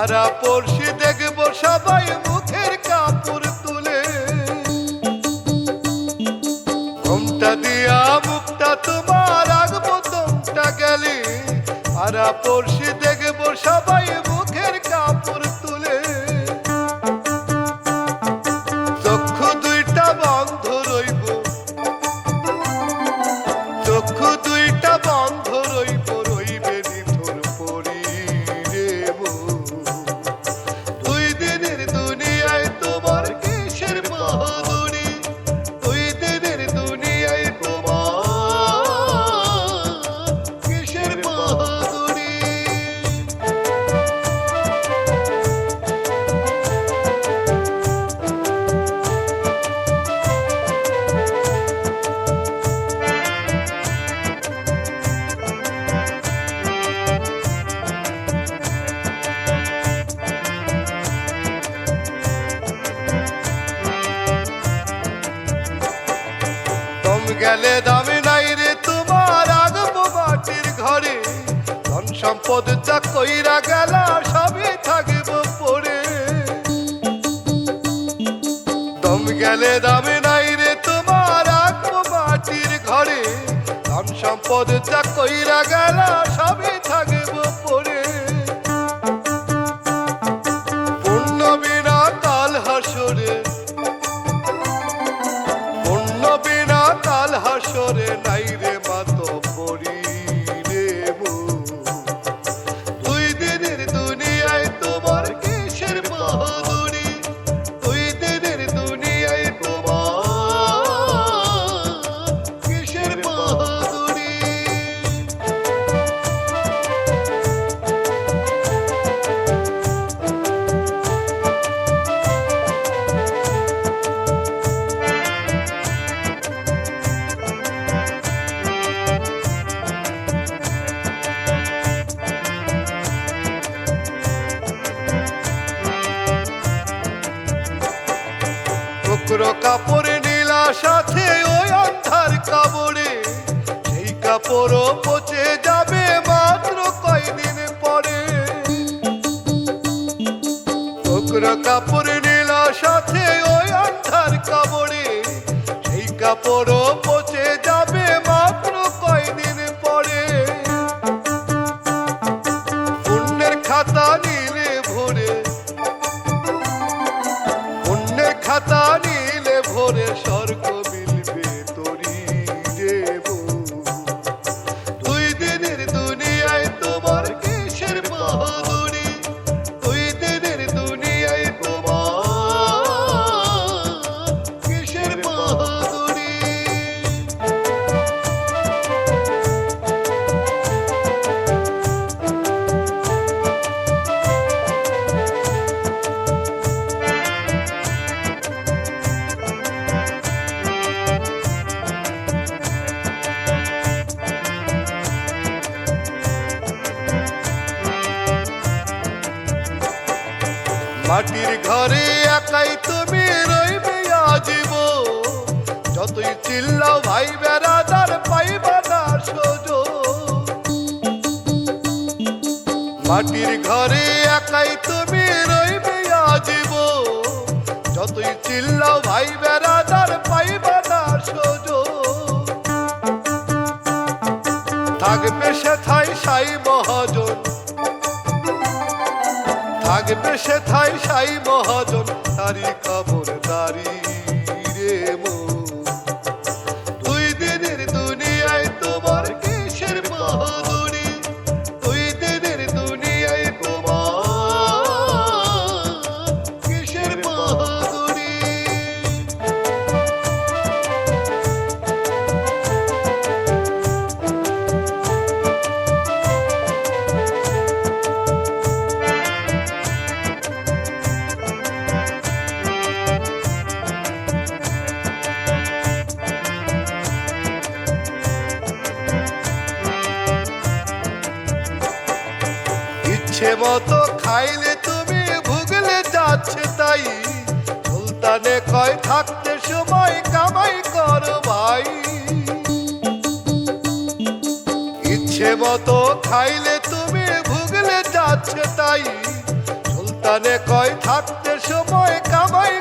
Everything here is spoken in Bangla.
সারা পড়শি দেখব সবাই মুখের কাপড় তুলে। ঘুমটা দিয়া মুখটা তোমার আগবো তোমটা গেলি সারা পড়শি দেখব সবাই গেলে দামে নাই রে তোমার আগবো মাটির ঘরে। ধন সম্পদ যা কইরা গেল সবই থাকিব পড়ে দম গেলে দামে নাই রে তোমার আগবো মাটির ঘরে। ধন সম্পদ যা কইরা গেল সবই থাকিব পড়ে তাই কাপড় নীলা সাথে ওই অন্ধার কাপড়ে। সেই কাপড়ও পচে যাবে মাত্র কয়দিন পরে। টুকরো কাপড়ে নীলা সাথে ওই অন্ধার কাপড়ে। সেই কাপড়ও মাটির ঘরে একাই তুমি রইবে আজীব যতই চিল্লাও ভাই বেড়াদার পাইবা না সোজো মাটির ঘরে একাই তুমি রইবে আজীব যতই চিল্লাও ভাই বেড়াদার পাইবা না সোজো থাকবে সে থাই সাই থাকবে সে থাই সাই মহাজন তারি খবর ইচ্ছে মতো খাইলে তুমি ভুগলে যাচ্ছে তাই। সুলতানে কয়, থাকতে সময় কামাই কর ভাই। ইচ্ছে মতো খাইলে তুমি ভুগলে যাচ্ছে তাই। সুলতানে কয়, থাকতে সময় কামাই